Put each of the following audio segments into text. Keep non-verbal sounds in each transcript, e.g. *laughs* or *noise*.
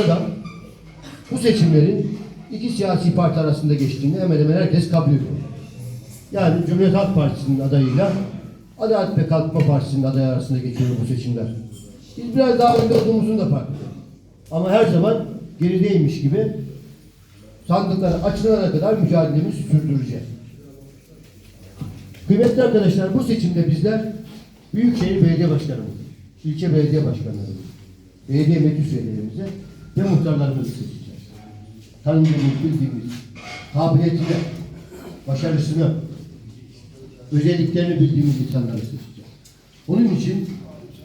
Burada bu seçimlerin iki siyasi parti arasında geçtiğini hemen hemen herkes kabul ediyor. Yani Cumhuriyet Halk Partisi'nin adayıyla Adalet ve Kalkınma Partisi'nin adayı arasında geçiyor bu seçimler. Biz biraz daha önde olduğumuzun da farklı. Ama her zaman gerideymiş gibi sandıklar açılana kadar mücadelemizi sürdüreceğiz. Kıymetli arkadaşlar bu seçimde bizler Büyükşehir Belediye Başkanımız, ilçe belediye başkanlarımız, belediye meclis üyelerimize ve muhtarlarımızı seçeceğiz. Tanıdığımız, bildiğimiz, kabiliyetine, başarısını, özelliklerini bildiğimiz insanları seçeceğiz. Onun için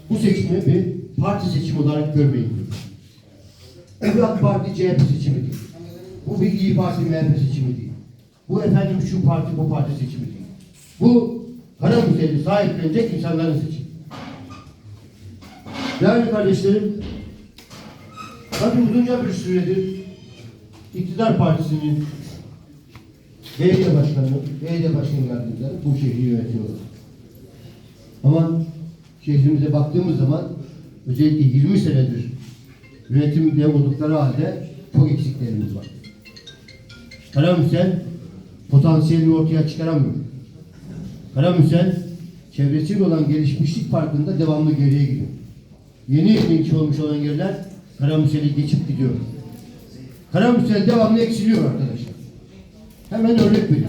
bu seçimi bir parti seçimi olarak görmeyin. Bu AK Parti CHP seçimi değil. Bu bir İyi Parti MHP seçimi değil. Bu efendim şu parti bu parti seçimi değil. Bu Karamüzeli sahiplenecek insanların seçimi. Değerli kardeşlerim, tabii uzunca bir süredir iktidar partisinin belediye başkanı, belediye başkanı yardımcıları bu şehri yönetiyorlar. Ama şehrimize baktığımız zaman özellikle 20 senedir yönetimde oldukları halde çok eksiklerimiz var. Karamüsel potansiyelini ortaya çıkaramıyor. Karamüsel çevresiyle olan gelişmişlik farkında devamlı geriye gidiyor. Yeni ilçe olmuş olan yerler Karamüsel'i geçip gidiyor. Karamüsel devamlı eksiliyor arkadaşlar. Hemen örnek vereyim.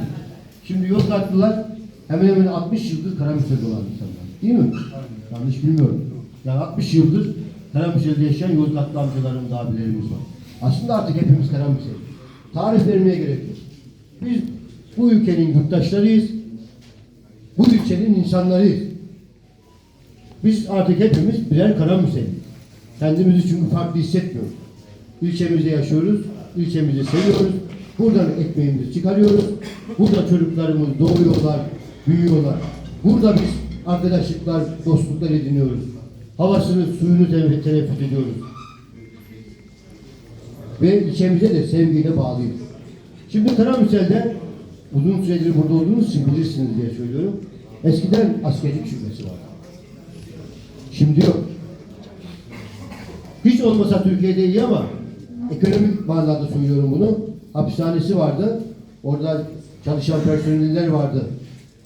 Şimdi Yozgatlılar hemen hemen 60 yıldır Karamüsel'de olan insanlar. Değil mi? Yanlış bilmiyorum. Yani 60 yıldır Karamüsel'de yaşayan Yozgatlı amcalarımız, abilerimiz var. Aslında artık hepimiz Karamüsel. Tarif vermeye gerek yok. Biz bu ülkenin yurttaşlarıyız. Bu ilçenin insanlarıyız. Biz artık hepimiz birer Karamüseliyiz. Kendimizi çünkü farklı hissetmiyoruz. İlçemizde yaşıyoruz, ilçemizi seviyoruz. Buradan ekmeğimizi çıkarıyoruz. Burada çocuklarımız doğuyorlar, büyüyorlar. Burada biz arkadaşlıklar, dostluklar ediniyoruz. Havasını, suyunu tenef- teneffüs ediyoruz. Ve ilçemize de sevgiyle bağlıyız. Şimdi Karamüsel'de uzun süredir burada olduğunuz için bilirsiniz diye söylüyorum. Eskiden askerlik şubesi vardı. Şimdi yok. Hiç olmasa Türkiye'de iyi ama ekonomik manada söylüyorum bunu. Hapishanesi vardı. Orada çalışan personeller vardı.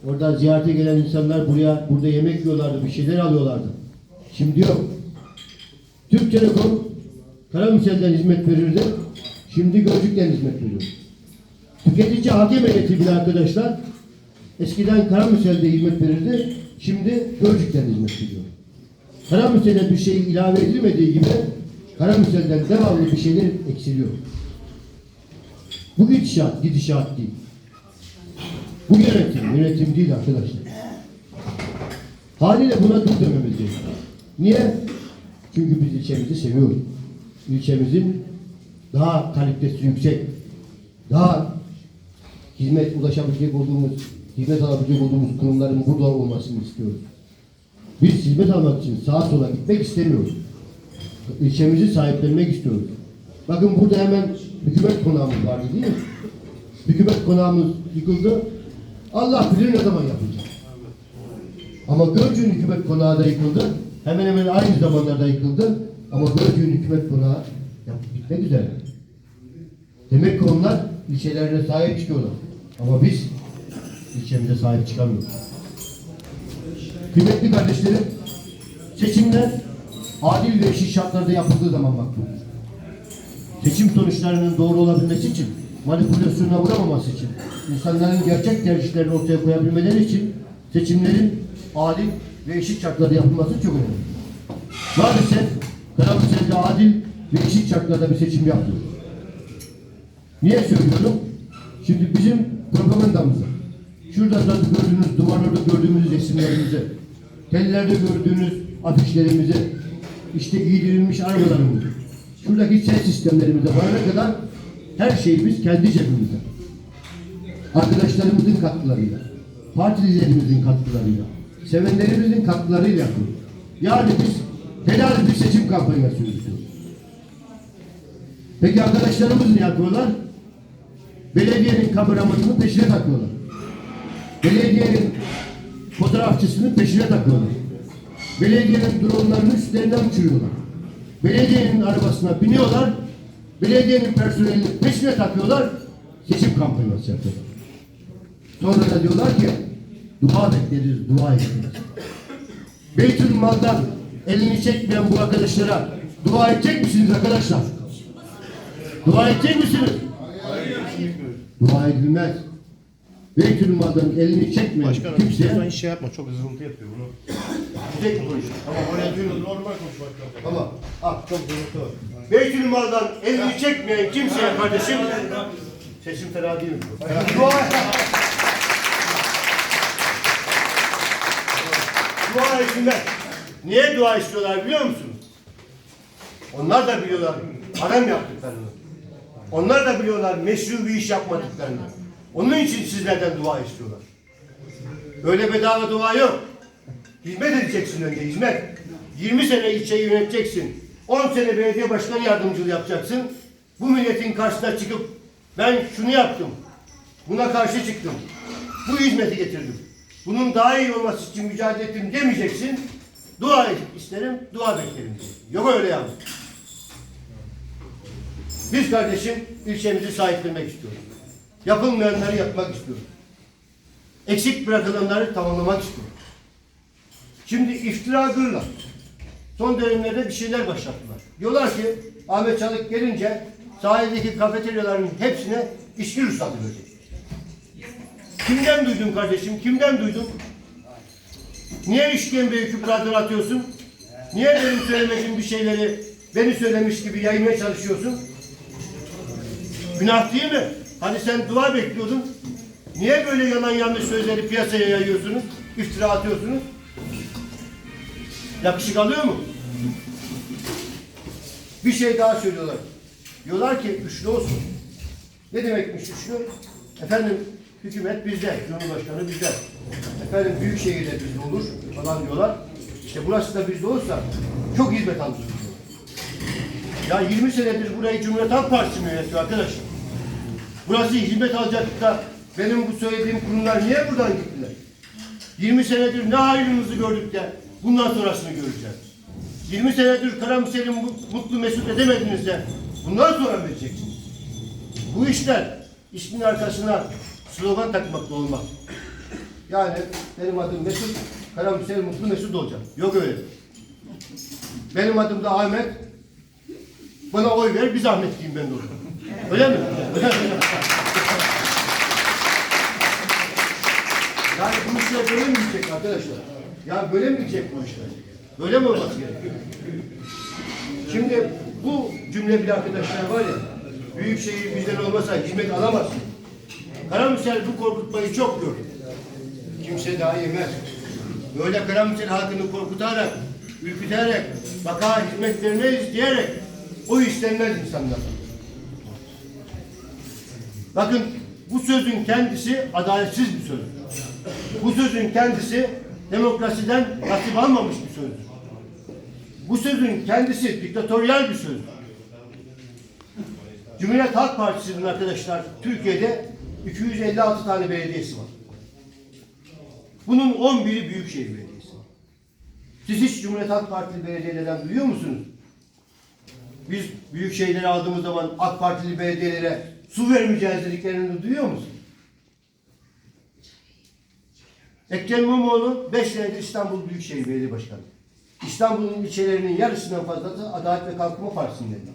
Orada ziyarete gelen insanlar buraya burada yemek yiyorlardı, bir şeyler alıyorlardı. Şimdi yok. Türk Telekom Karamürsel'den hizmet verirdi. Şimdi Gölcük'ten hizmet veriyor. Tüketici hakem heyeti bile arkadaşlar eskiden Karamürsel'de hizmet verirdi. Şimdi Gölcük'ten hizmet veriyor. Karamürsel'e bir şey ilave edilmediği gibi Karamürsel'den devamlı bir şeyler eksiliyor. Bu gidişat, gidişat değil. Bu yönetim, yönetim değil arkadaşlar. Haliyle buna dur dememiz gerekiyor. Niye? Çünkü biz ilçemizi seviyoruz. İlçemizin daha kalitesi yüksek, daha hizmet ulaşabilecek olduğumuz, hizmet alabilecek olduğumuz kurumların burada olmasını istiyoruz. Biz hizmet almak için sağa sola gitmek istemiyoruz. İlçemizi sahiplenmek istiyoruz. Bakın burada hemen hükümet konağımız vardı değil mi? Hükümet konağımız yıkıldı. Allah bilir ne zaman yapacak. Ama Gölcük'ün hükümet konağı da yıkıldı. Hemen hemen aynı zamanlarda yıkıldı. Ama Gölcük'ün hükümet konağı yapıp bitmek üzere. Demek ki onlar ilçelerine sahip çıkıyorlar. Ama biz ilçemize sahip çıkamıyoruz. Kıymetli kardeşlerim, seçimler adil ve eşit şartlarda yapıldığı zaman makbuldür. Seçim sonuçlarının doğru olabilmesi için, manipülasyona uğramaması için, insanların gerçek tercihlerini ortaya koyabilmeleri için seçimlerin adil ve eşit şartlarda yapılması çok önemli. Maalesef Karamürsel'de adil ve eşit şartlarda bir seçim yapmıyor. Niye söylüyorum? Şimdi bizim propagandamızı, şurada da gördüğünüz, duvarlarda gördüğümüz resimlerimizi, tellerde gördüğünüz afişlerimizi, işte giydirilmiş arabalarımızı, şuradaki ses sistemlerimize varana kadar her şeyi biz kendi cebimizde. Arkadaşlarımızın katkılarıyla, parti liderimizin katkılarıyla, sevenlerimizin katkılarıyla yapıyoruz. Yani biz helal bir seçim kampanyası yürütüyoruz. Peki arkadaşlarımız ne yapıyorlar? Belediyenin kameramanının peşine takıyorlar. Belediyenin fotoğrafçısının peşine takıyorlar. Belediyenin dronlarını üstlerinden uçuruyorlar. Belediyenin arabasına biniyorlar, belediyenin personelini peşine takıyorlar, seçim kampanyası yapıyorlar. Sonra da diyorlar ki, dua bekleriz, dua ederiz. Beytül Mal'dan elini çekmeyen bu arkadaşlara dua edecek misiniz arkadaşlar? Dua edecek misiniz? Dua edilmez. Beytül Mal'dan elini çekmeyen Başkanım kimseye hiç şey yapma çok hızlı yapıyor bunu. Tek konuş. Tamam oraya duyuyoruz normal konuş başkanım. Tamam. Ah çok doğru. Beytül Mal'dan elini çekmeyen kimseye kardeşim sesim fena değil mi? Dua Dua etsinler. Niye dua istiyorlar biliyor musunuz? Onlar da biliyorlar harem yaptıklarını. Onlar da biliyorlar meşru bir iş yapmadıklarını. Onun için sizlerden dua istiyorlar. Öyle bedava dua yok. Hizmet edeceksin önce hizmet. 20 sene ilçeyi yöneteceksin. 10 sene belediye başkan yardımcılığı yapacaksın. Bu milletin karşısına çıkıp ben şunu yaptım. Buna karşı çıktım. Bu hizmeti getirdim. Bunun daha iyi olması için mücadele ettim demeyeceksin. Dua isterim, dua beklerim. Yok öyle yalnız. Biz kardeşim ilçemizi sahiplenmek istiyoruz. Yapılmayanları yapmak istiyoruz. Eksik bırakılanları tamamlamak istiyoruz. Şimdi iftira gırla. Son dönemlerde bir şeyler başlattılar. Diyorlar ki Ahmet Çalık gelince sahildeki kafeteryaların hepsine içki ruhsatı verecek. Kimden duydun kardeşim? Kimden duydun? Niye işkembeyi kübradan atıyorsun? Niye benim söylemediğim bir şeyleri beni söylemiş gibi yaymaya çalışıyorsun? Günah değil mi? Hani sen dua bekliyordun. Niye böyle yalan yanlış sözleri piyasaya yayıyorsunuz? İftira atıyorsunuz? Yakışık alıyor mu? Bir şey daha söylüyorlar. Diyorlar ki üçlü olsun. Ne demekmiş üçlü? Efendim hükümet bizde, Cumhurbaşkanı bizde. Efendim büyük şehirde bizde olur falan diyorlar. İşte burası da bizde olsa çok hizmet alırız. Ya 20 senedir burayı Cumhuriyet Halk Partisi yönetiyor arkadaşlar? Burası hizmet alacak da benim bu söylediğim kurumlar niye buradan gittiler? 20 senedir ne hayrınızı gördük de bundan sonrasını göreceğiz. 20 senedir Karamüsel'in mu- mutlu mesut edemediniz de bundan sonra mı edeceksiniz? Bu işler ismin arkasına slogan takmakla olmaz. Yani benim adım Mesut, Karamüsel mutlu mesut olacak. Yok öyle. Benim adım da Ahmet. Bana oy ver, biz Ahmet diyeyim ben de orada. Öyle mi? Öyle mi? Yani bu işler böyle mi gidecek arkadaşlar? Ya böyle mi gidecek bu işler? Böyle mi olması gerekiyor? Şimdi bu cümle bir arkadaşlar var ya, Büyükşehir bizden olmasa hizmet alamaz. Karamüsel bu korkutmayı çok gördü. Kimse daha yemez. Böyle Karamüsel halkını korkutarak, ürküterek, vaka hizmet vermeyiz diyerek o istenmez insanlar. Bakın bu sözün kendisi adaletsiz bir sözdür. Bu sözün kendisi demokrasiden nasip almamış bir sözdür. Bu sözün kendisi diktatöryal bir sözdür. Cumhuriyet Halk Partisi'nin arkadaşlar Türkiye'de 256 tane belediyesi var. Bunun 11'i Büyükşehir Belediyesi. Siz hiç Cumhuriyet Halk Partili belediyelerden duyuyor musunuz? Biz büyük şehirleri aldığımız zaman AK Partili belediyelere su vermeyeceğiz dediklerini duyuyor musun? Ekrem İmamoğlu 5 senedir İstanbul Büyükşehir Belediye Başkanı. İstanbul'un ilçelerinin yarısından fazlası Adalet ve Kalkınma Partisi'nin elinde.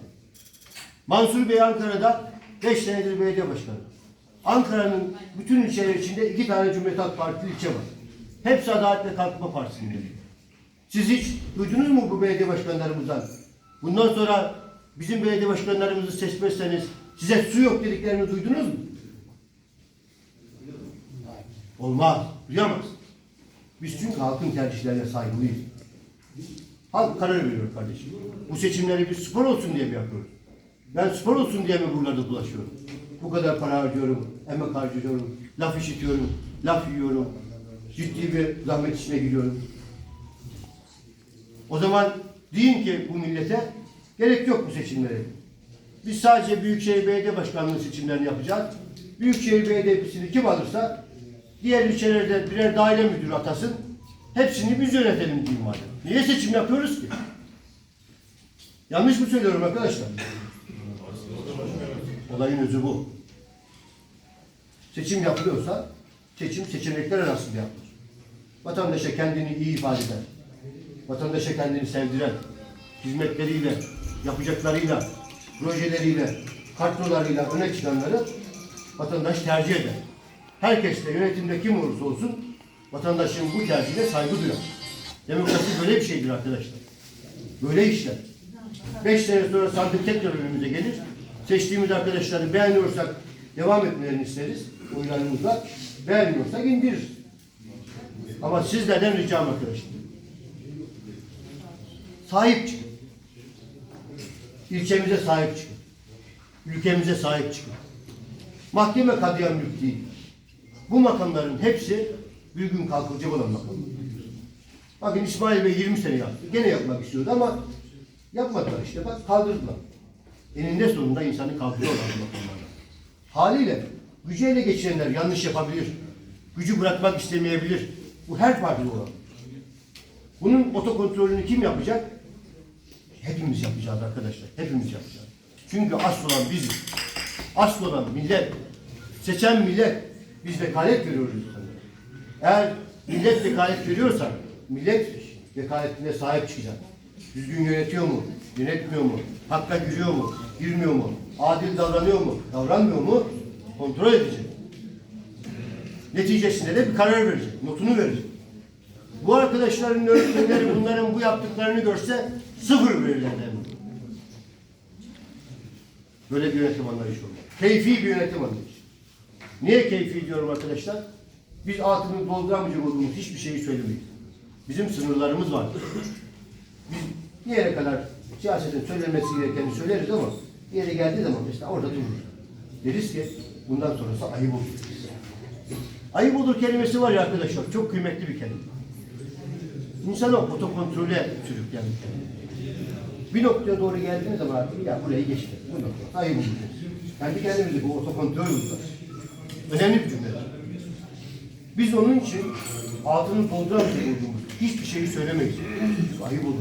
Mansur Bey Ankara'da 5 senedir belediye başkanı. Ankara'nın bütün ilçeler içinde iki tane Cumhuriyet Halk Partili ilçe var. Hepsi Adalet ve Kalkınma Partisi'nin elinde. Siz hiç duydunuz mu bu belediye başkanlarımızdan? Bundan sonra bizim belediye başkanlarımızı seçmezseniz size su yok dediklerini duydunuz mu? Olmaz, duyamaz. Biz çünkü halkın tercihlerine saygılıyız. Halk karar veriyor kardeşim. Bu seçimleri biz spor olsun diye mi yapıyoruz? Ben spor olsun diye mi buralarda dolaşıyorum? Bu kadar para harcıyorum, emek harcıyorum, laf işitiyorum, laf yiyorum. Ciddi bir zahmet içine giriyorum. O zaman deyin ki bu millete gerek yok bu seçimlere. Biz sadece Büyükşehir Belediye Başkanlığı seçimlerini yapacağız. Büyükşehir Belediyesi'ni kim alırsa diğer ilçelerde birer daire müdürü atasın. Hepsini biz yönetelim diyeyim madem. Niye seçim yapıyoruz ki? Yanlış mı söylüyorum arkadaşlar? Olayın özü bu. Seçim yapılıyorsa seçim seçenekler arasında yapılır. Vatandaşa kendini iyi ifade eden, vatandaşa kendini sevdiren, hizmetleriyle, yapacaklarıyla, projeleriyle, kadrolarıyla öne çıkanları vatandaş tercih eder. Herkes de yönetimde kim olursa olsun vatandaşın bu tercihine saygı duyar. Demokrasi böyle bir şeydir arkadaşlar. Böyle işler. Beş sene sonra sandık tekrar önümüze gelir. Seçtiğimiz arkadaşları beğeniyorsak devam etmelerini isteriz oylarımızla. Beğenmiyorsak indiririz. Ama sizlerden ricam arkadaşlar. Sahip çıkın. İlçemize sahip çıkın. Ülkemize sahip çıkın. Mahkeme kadıyan mülk değil. Bu makamların hepsi bir gün kalkacak olan makamlar. Bakın İsmail Bey 20 sene yaptı. Gene yapmak istiyordu ama yapmadılar işte. Bak kaldırdılar. Eninde sonunda insanı kaldırıyorlar bu makamlarda. Haliyle gücü ele geçirenler yanlış yapabilir. Gücü bırakmak istemeyebilir. Bu her partide olan. Bunun otokontrolünü kim yapacak? Hepimiz yapacağız arkadaşlar. Hepimiz yapacağız. Çünkü asıl olan biziz. Asıl olan millet. Seçen millet. Biz vekalet veriyoruz. Eğer millet vekalet veriyorsa millet vekaletine sahip çıkacak. Düzgün yönetiyor mu? Yönetmiyor mu? Hakka giriyor mu? Girmiyor mu? Adil davranıyor mu? Davranmıyor mu? Kontrol edecek. Neticesinde de bir karar verecek. Notunu verecek. Bu arkadaşların öğretmenleri bunların bu yaptıklarını görse sıfır hemen. Böyle bir yönetim anlayışı olmalı. Keyfi bir yönetim anlayışı. Niye keyfi diyorum arkadaşlar? Biz altını dolduramayacak olduğumuz hiçbir şeyi söylemeyiz. Bizim sınırlarımız var. Biz bir yere kadar siyasetin söylenmesi gerekeni söyleriz ama bir yere geldiği zaman işte orada dururuz. Deriz ki bundan sonrası ayıp olur. Ayıp olur kelimesi var ya arkadaşlar çok kıymetli bir kelime. İnsanı otokontrole sürükleyen bir kelime. Bir noktaya doğru geldiğiniz zaman artık ya burayı geçti. Bu nokta olur. deriz. Kendi kendimize bu otokontrol uygularız. Önemli bir cümle. Biz onun için altını dolduramayacak olduğumuz hiçbir şeyi söylemeyiz. Ayıp olur.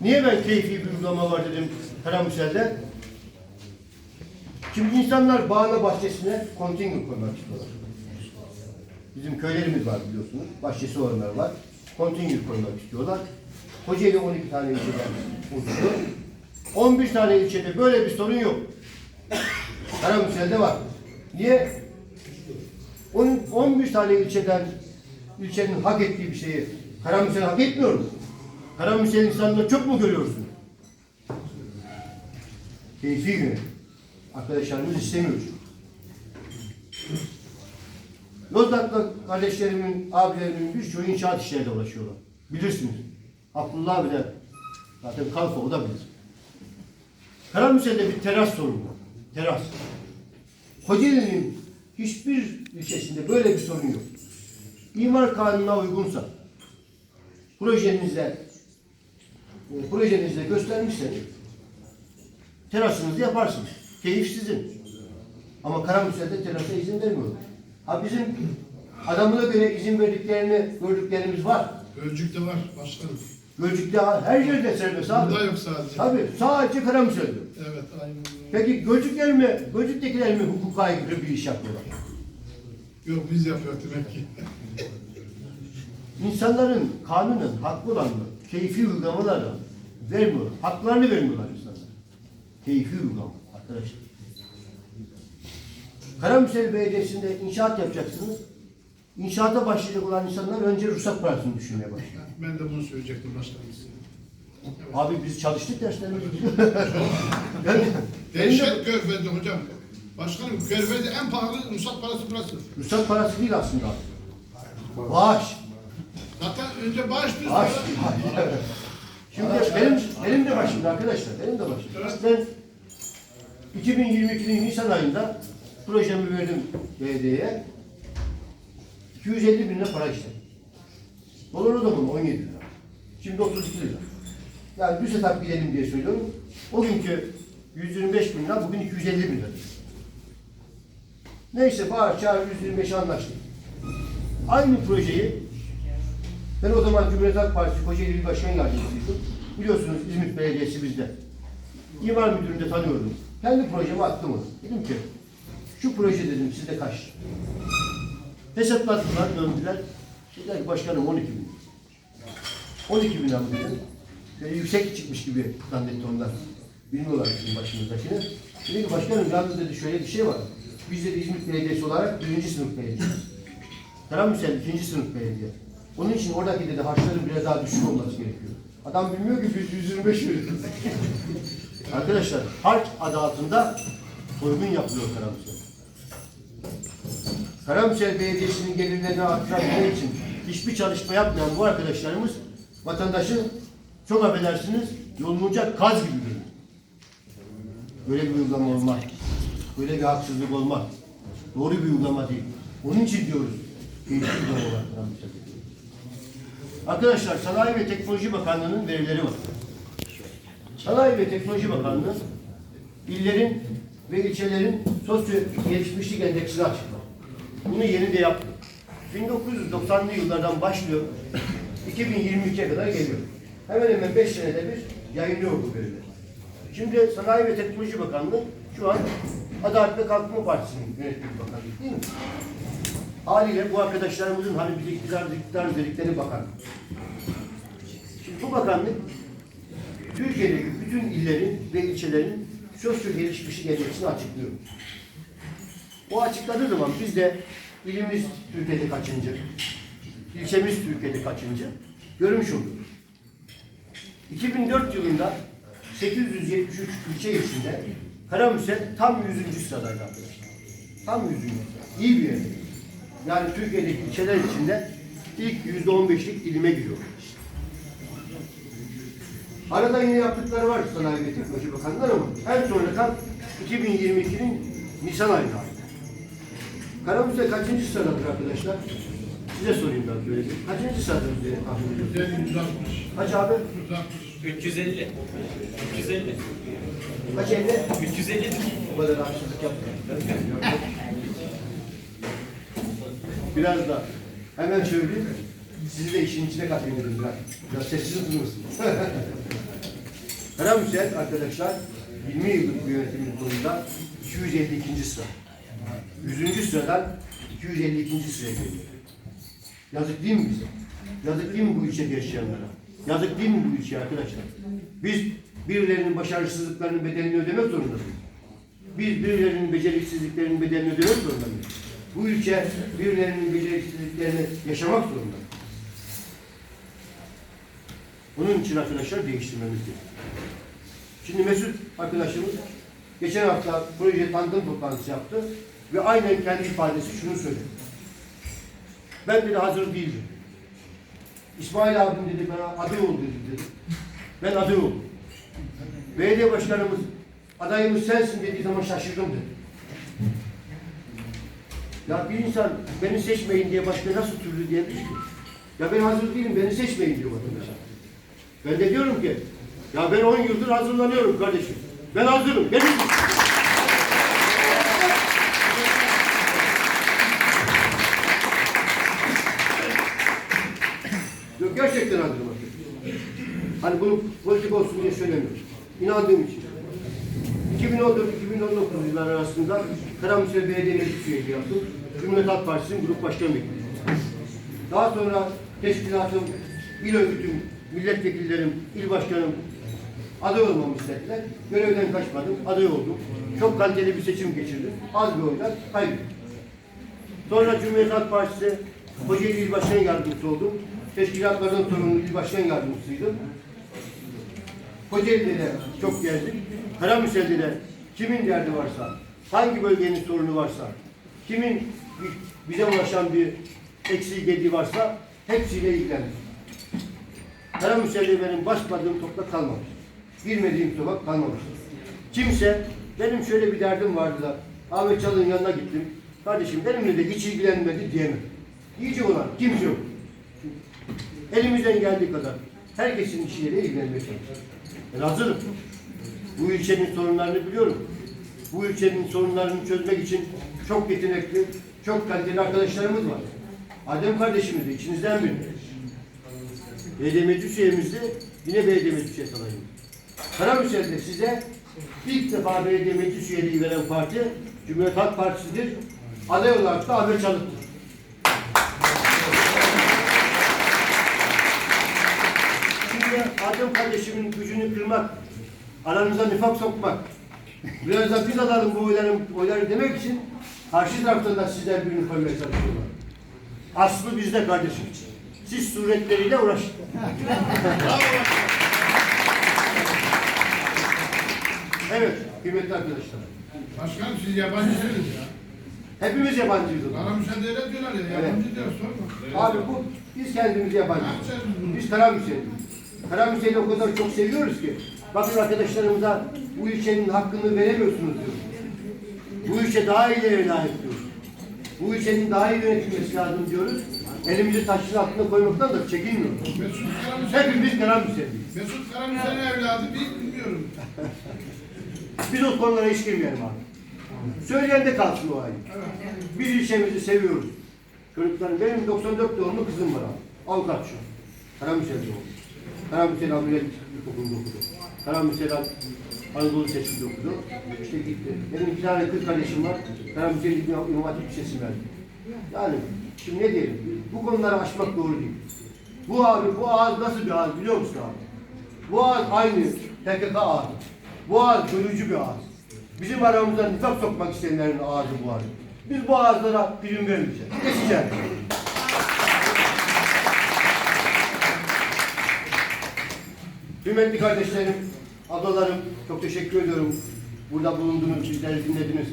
Niye ben keyfi bir uygulama var dedim Karamüsel'de? Şimdi insanlar bağına bahçesine kontingent koymak istiyorlar. Bizim köylerimiz var biliyorsunuz. Bahçesi olanlar var. Kontingent koymak istiyorlar. Kocaeli 12 tane ilçeden oluşuyor. 11 tane ilçede böyle bir sorun yok. Karamürsel'de var. Niye? 10, 11 tane ilçeden ilçenin hak ettiği bir şeyi Karamürsel hak etmiyor mu? Karamürsel insanları çok mu görüyorsun? Keyfi yönetim. Arkadaşlarımız istemiyor. Yozgat'ta kardeşlerimin, abilerimin birçoğu inşaat işleriyle uğraşıyorlar. Bilirsiniz. Abdullah abi de zaten kalfa o da bilir. Karamürsel'de bir teras sorunu var. Teras. Kocaeli'nin hiçbir ilçesinde böyle bir sorun yok. İmar kanununa uygunsa, projenizde e, projenizde göstermişseniz terasınızı yaparsınız. Keyif sizin. Ama Karamürsel'de terasa izin vermiyorlar. Ha bizim adamına göre izin verdiklerini gördüklerimiz var. Gölcük'te var başkanım. Gölcük'te her yerde serbest abi. Burada yok sadece. Tabii sadece Karamürsel'de. Evet aynen. Peki Gölcükler mi, Gölcük'tekiler mi hukuka aykırı bir iş yapıyorlar? Yok biz yapıyoruz demek ki. İnsanların kanunun hakkı olanı keyfi uygulamalarla vermiyor. Haklarını vermiyorlar insanlara. Keyfi uygulama arkadaşlar. Karamürsel Belediyesi'nde inşaat yapacaksınız. İnşaata başlayacak olan insanlar önce ruhsat parasını düşünmeye başlıyor. Ben de bunu söyleyecektim başkanım size. Evet. Abi biz çalıştık derslerimizi. yani, Dehşet Körfez'de hocam. Başkanım Körfez'de en pahalı ruhsat parası burası. ruhsat parası değil aslında. Bağış. Zaten önce bağış diyorsun. Bağış. *laughs* Şimdi benim, benim de başımda arkadaşlar, benim de başımda. Ben 2022'nin Nisan ayında projemi verdim belediyeye. 250 bin lira para istedim. Dolar o zaman 17 lira. Şimdi 32 lira. Yani düz etap gidelim diye söylüyorum. O günkü 125 bin lira, bugün 250 bin lira. Neyse bağır çağır 125 anlaştık. Aynı projeyi ben o zaman Cumhuriyet Halk Partisi Kocaeli İl Başkan Yardımcısıydım. Biliyorsunuz İzmit Belediyesi bizde. İmar müdürünü de tanıyordum. Kendi projemi attım onu. Dedim ki şu proje dedim sizde kaç? Hesaplattılar, döndüler. Dediler ki başkanım 12 bin. 12 bin aldım dedim. Böyle yüksek çıkmış gibi zannetti onlar. Bilmiyorlar bizim başımızdakini. Dedi ki başkanım yalnız dedi şöyle bir şey var. Biz dedi İzmit Belediyesi olarak birinci sınıf belediye. Karamürsel ikinci sınıf belediye. Onun için oradaki dedi harçların biraz daha düşük olması gerekiyor. Adam bilmiyor ki biz 125 veriyoruz. *laughs* Arkadaşlar harç adı altında soygun yapılıyor Karamürsel. Karamürsel Belediyesi'nin gelirlerini arttırabilmek için hiçbir çalışma yapmayan bu arkadaşlarımız vatandaşı çok affedersiniz yolunca kaz gibi görüyor. Böyle bir uygulama olmaz. Böyle bir haksızlık olmaz. Doğru bir uygulama değil. Onun için diyoruz. Arkadaşlar Sanayi ve Teknoloji Bakanlığı'nın verileri var. Sanayi ve Teknoloji Bakanlığı illerin ve ilçelerin sosyo gelişmişlik endeksini açıklar. Bunu yeni de yaptı. 1990'lı yıllardan başlıyor. 2022'ye kadar geliyor. Hemen hemen 5 senede bir yayınlıyor bu verileri. Şimdi Sanayi ve Teknoloji Bakanlığı şu an Adalet ve Kalkınma Partisi'nin yönettiği bir bakanlık değil mi? Haliyle bu arkadaşlarımızın hani bir iktidar, iktidar dedikleri bakanlık. Şimdi bu bakanlık Türkiye'deki bütün illerin ve ilçelerin sosyo gelişmişlik endeksini açıklıyor. O açıkladığı zaman biz de ilimiz Türkiye'de kaçıncı, ilçemiz Türkiye'de kaçıncı görmüş oluyoruz. 2004 yılında 873 ilçe içinde Karamürsel tam 100. sıradaydı arkadaşlar. Tam 100. sıra. İyi bir yer. Yani Türkiye'deki ilçeler içinde ilk %15'lik ilime giriyor. Arada yine yaptıkları var Sanayi ve Teknoloji Bakanlığı ama en sonra tam 2022'nin Nisan ayında. Karamürsel kaçıncı sıradadır arkadaşlar? Size sorayım ben böyle. bir. Kaçıncı sıradadır diye tahmin ediyorsunuz? 160. Kaç abi? 160. 350. 350. Kaç elde? 350. O kadar haksızlık yapmayın. Biraz da hemen söyleyeyim. Sizi de işin içine katayım dedim biraz. Biraz sessiz durursunuz. *laughs* Karamürsel arkadaşlar 20 yıllık bir yönetimin sonunda 252. sıra. 100. sıradan 252. sıraya geliyor. Yazık değil mi bize? Yazık değil mi bu ilçede yaşayanlara? Yazık değil mi bu ilçeye arkadaşlar? Biz birilerinin başarısızlıklarının bedelini ödemek zorundayız. Biz birilerinin beceriksizliklerinin bedelini ödemek zorundayız. Bu ülke birilerinin beceriksizliklerini yaşamak zorunda. Bunun için arkadaşlar değiştirmemiz gerekiyor. Şimdi Mesut arkadaşımız geçen hafta proje tanıtım toplantısı yaptı ve aynen kendi ifadesi şunu söyledi. Ben dedi hazır değildim. İsmail abim dedi bana aday ol dedi dedi. Ben aday oldum. Belediye başkanımız adayımız sensin dediği zaman şaşırdım dedi. Ya bir insan beni seçmeyin diye başka nasıl türlü diyebilir ki? Ya ben hazır değilim beni seçmeyin diyor vatandaşlar. Ben de diyorum ki ya ben 10 yıldır hazırlanıyorum kardeşim. Ben hazırım. Benim Hani bunu politik olsun diye söylemiyorum. İnandığım için. 2014-2019 yıllar arasında Karamürsel Belediye Meclis üyeliği yaptım. Cumhuriyet Halk Partisi'nin grup başkan vekiliyim. Daha sonra teşkilatım, il örgütüm, milletvekillerim, il başkanım aday olmamı istediler. Görevden kaçmadım, aday oldum. Çok kaliteli bir seçim geçirdim. Az bir oyla kaybettim. Sonra Cumhuriyet Halk Partisi Kocaeli İl Başkan Yardımcısı oldum. Teşkilatlardan sorumlu İl Başkan Yardımcısıydım. Kocaeli'de de çok gezdim. Karamürsel'de de kimin derdi varsa, hangi bölgenin sorunu varsa, kimin bi- bize ulaşan bir eksiği gediği varsa hepsiyle ilgilendim. Karamürsel'de benim basmadığım toprak kalmamış. Girmediğim sokak kalmamış. Kimse benim şöyle bir derdim vardı da Ahmet Çalık'ın yanına gittim. Kardeşim benimle de hiç ilgilenmedi diyemem. Diyecek olan kimse yok. Elimizden geldiği kadar herkesin işiyle ilgilenmeye çalışıyoruz. Ben hazırım. Bu ilçenin sorunlarını biliyorum. Bu ilçenin sorunlarını çözmek için çok yetenekli, çok kaliteli arkadaşlarımız var. Adem kardeşimiz de içinizden biri. Belediye meclis üyemiz de yine belediye meclis üyesi adayım. Karamürsel'de size İlk defa meclis üyeliği veren parti Cumhuriyet Halk Partisi'dir. Aday olarak da Ahmet Çalık'tır. Adem kardeşimin gücünü kırmak, aranıza nifak sokmak, biraz da biz alalım bu oyları, oyları demek için karşı taraftan da sizler birini koymaya çalışıyorlar. Aslı bizde kardeşim. Siz suretleriyle uğraşın. evet, kıymetli arkadaşlar. Başkanım siz yabancısınız ya. Hepimiz yabancıyız. Bana müsaade öyle diyorlar ya. Yabancı diyor sorma. Abi bu, biz kendimiz yabancıyız. Biz bunu? Biz Karamüsey'liyiz. Karamüsey'i o kadar çok seviyoruz ki. Bakın arkadaşlarımıza bu ilçenin hakkını veremiyorsunuz diyor. Bu ilçe daha ileri layık diyor. Bu ilçenin daha iyi yönetilmesi lazım diyoruz. Elimizi taşın altına koymaktan da çekinmiyoruz. Mesut Karamüsel. Hepimiz Karamüsey'liyiz. Mesut Karamüsel'in evladı bir bilmiyorum. *laughs* Biz o konulara hiç girmeyelim abi. Söyleyen de kalsın o ayı. Biz ilçemizi seviyoruz. Çocuklarım, benim 94 doğumlu kızım var abi. Avukat şu. Karamüsel doğumlu. Karamüsel Ameliyat İlkokulu'nda okudu. Karamüsel Anadolu Lisesi'nde okudu. İşte gitti. Benim iki tane kız kardeşim var. Karamüsel İmam Hatip Lisesi verdi. Yani şimdi ne diyelim? Bu konuları aşmak doğru değil. Bu abi, bu ağız nasıl bir ağız biliyor musun abi? Bu ağız aynı PKK ağzı. Bu ağız bölücü bir ağız. Bizim aramıza nifak sokmak isteyenlerin ağzı bu ağız. Biz bu ağızlara prim vermeyeceğiz. Geçeceğiz. Kıymetli kardeşlerim, ablalarım çok teşekkür ediyorum. Burada bulundunuz, bizleri dinlediniz.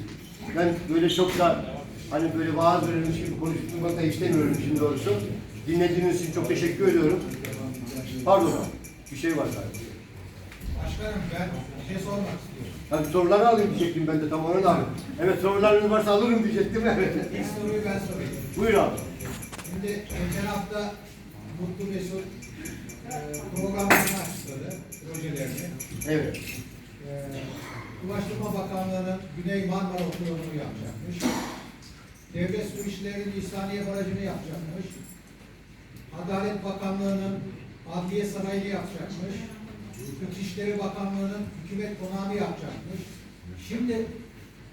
Ben böyle çok da hani böyle vaaz verilmiş gibi konuşmak da istemiyorum şimdi doğrusu. Dinlediğiniz için çok teşekkür ediyorum. Pardon, bir şey var galiba. Başkanım ben bir şey sormak istiyorum. Ben soruları alayım diyecektim ben de tam onu da. Evet sorularınız varsa alırım diyecektim. Evet. İlk soruyu ben sorayım. Buyur abi. Şimdi geçen hafta Mutlu Mesut e, programlarını açıkladı, projelerini. Evet. E, Ulaştırma Bakanlığı'nın Güney Marmara Otoyolu'nu yapacakmış. Devlet Su İşleri'nin İhsaniye Barajı'nı yapacakmış. Adalet Bakanlığı'nın Adliye Sarayı'nı yapacakmış. İçişleri Bakanlığı'nın hükümet konağını yapacakmış. Şimdi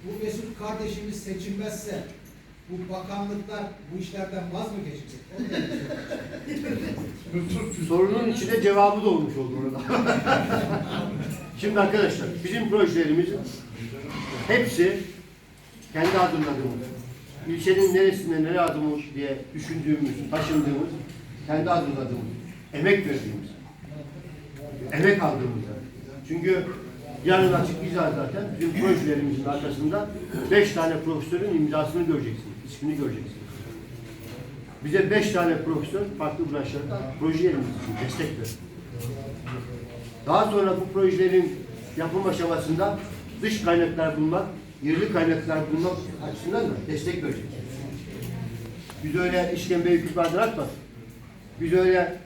bu Mesut kardeşimiz seçilmezse bu bakanlıklar bu işlerden vaz mı geçecek? Soru. Sorunun içinde cevabı da olmuş oldu orada. Şimdi arkadaşlar bizim projelerimizin hepsi kendi hazırladığımız, ilçenin neresinde ne lazım diye düşündüğümüz, taşındığımız, kendi hazırladığımız, emek verdiğimiz, emek aldığımız. Çünkü yarın açıklayacağız zaten bizim projelerimizin arkasında beş tane profesörün imzasını göreceksiniz, ismini göreceksiniz. Bize beş tane profesör farklı branşlarda projelerimiz için destek verdi. Daha sonra bu projelerin yapım aşamasında dış kaynaklar bulmak, yerli kaynaklar bulmak açısından da destek verecek. Biz öyle işkembeyi küplerden atmadık. Biz öyle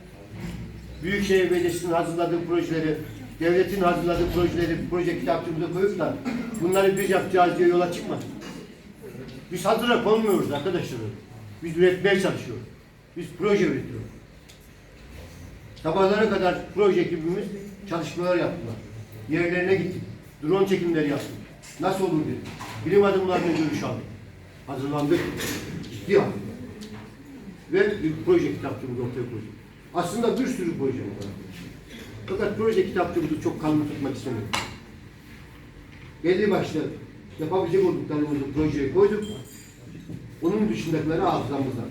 Büyükşehir Belediyesi'nin hazırladığı projeleri, devletin hazırladığı projeleri proje kitapçımıza koyup da bunları biz yapacağız diye yola çıkmadık. Biz hazıra konmuyoruz arkadaşlar. Biz üretmeye çalışıyoruz. Biz proje üretiyoruz. Sabahlara kadar proje ekibimiz çalışmalar yaptılar. Yerlerine gittik. Drone çekimleri yaptık. Nasıl olur dedik. Bilim adımlarına görüş aldık. Hazırlandık. Ciddi aldık. Ve bir proje kitapçımız ortaya koyduk. Aslında bir sürü proje var. Fakat proje kitapçımızı çok kanlı tutmak istemedim. Belli başlı yapabilecek olduklarımızı projeye koyduk. Onun dışındakileri hafızamızda.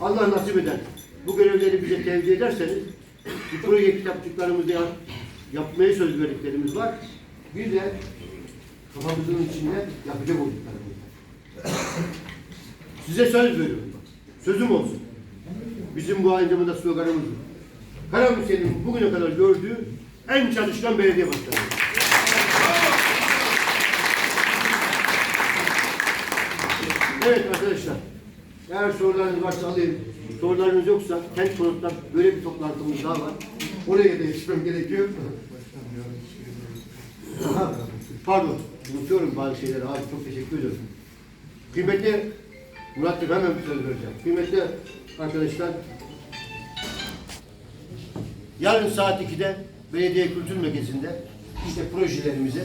Allah nasip eder. Bu görevleri bize tevdi ederseniz bu proje kitapçıklarımızı yap, yapmaya söz verdiklerimiz var. Bir de kafamızın içinde yapacak olduklarımız var. Size söz veriyorum. Sözüm olsun. Bizim bu aynı zamanda sloganımız bu. Karamürsel'in bugüne kadar gördüğü en çalışkan belediye başkanı. Evet arkadaşlar. Eğer sorularınız varsa alayım. Sorularınız yoksa kent konutlar böyle bir toplantımız daha var. Oraya da yetişmem gerekiyor. Aha, Pardon. Unutuyorum bazı şeyleri. Abi çok teşekkür ediyorum. Kıymetli Murat Bey hemen söz vereceğim. Kıymetli arkadaşlar yarın saat 2'de Belediye Kültür Merkezi'nde işte projelerimize